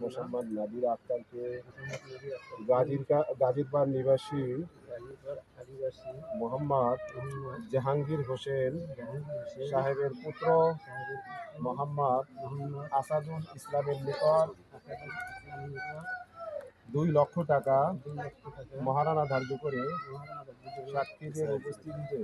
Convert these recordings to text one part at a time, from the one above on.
মোসাম্মদ নাদির আক্তারকে গাজীর গাজীরপাড় নিবাসী মোহাম্মদ জাহাঙ্গীর হোসেন সাহেবের পুত্র মোহাম্মদ আসাদুল ইসলামের নিকট দুই লক্ষ টাকা মহারানা ধার্য করে সাক্ষীদের উপস্থিতিতে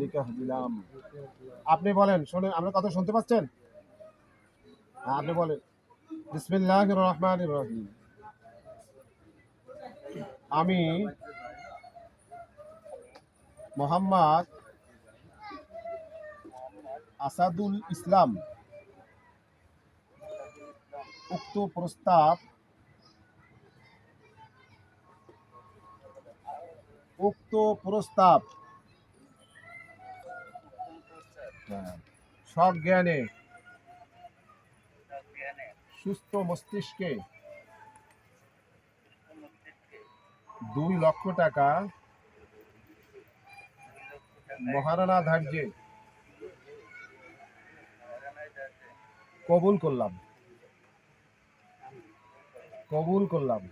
নিকাহ দিলাম। আপনি বলেন শোনেন আমরা কথা শুনতে পাচ্ছেন? হ্যাঁ, আপনি বলেন। বিসমিল্লাহ রহমান রহিম আমি মোহাম্মদ আসাদুল ইসলাম উক্ত প্রস্তাব উক্ত প্রস্তাব সজ্ঞানে সুস্থ মস্তিষ্কে দুই লক্ষ টাকা মহারানা ধার্যে কবুল করলাম। কবুল করলাম।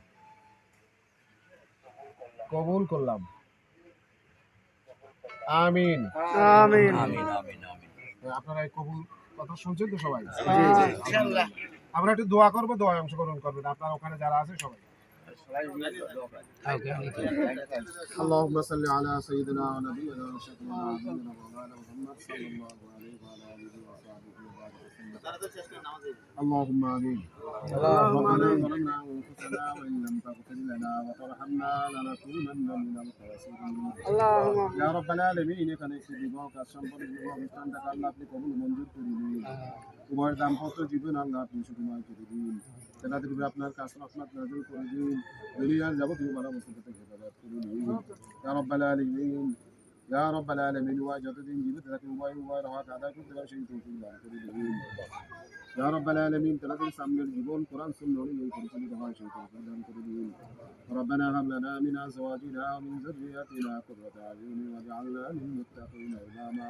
কবুল করলাম। আমিন। আমিন। আপনারা এই কবুল কথা শুনছেন তো সবাই? ইনশাআল্লাহ আমরা একটু দোয়া করবো দোয়ায় অংশগ্রহণ করবেন আপনারা ওখানে যারা আছে সবাই اللهم صل على سيدنا ونبينا وشفيعنا ونبينا مولانا محمد صلى الله عليه وعلى اله وصحبه وبارك وسلم اللهم امين ربنا ظلمنا انفسنا وان لم تغفر لنا وترحمنا لنكونن من الخاسرين اللهم يا رب العالمين এখানে একটি বিবাহ কাজ সম্পর্কে বিবাহ অনুষ্ঠানটাকে আল্লাহ আপনি কবুল মঞ্জুর করে দিন উভয়ের দাম্পত্য জীবন আল্লাহ আপনি সুকুমার করে দিন তেনাদের উপরে আপনার কাজ রহমত নাজিল করে দিন দুনিয়ার যাবতীয় ভালো মুসিবত থেকে হেফাজত করে দিন ইয়া রব্বাল আলামিন ইয়া রব্বাল আলামিন উভয় যতদিন জীবিত থাকে উভয় উভয়ের হক আদায় করতে পারে সেই তৌফিক দান করে দিন ইয়া রব্বাল আলামিন তেনাদের সামনের জীবন কোরআন সুন্নাহ অনুযায়ী পরিচালিত হয় সেই তৌফিক দান করে দিন ربنا هب لنا من ازواجنا ومن ذرياتنا قرة اعين واجعلنا للمتقين اماما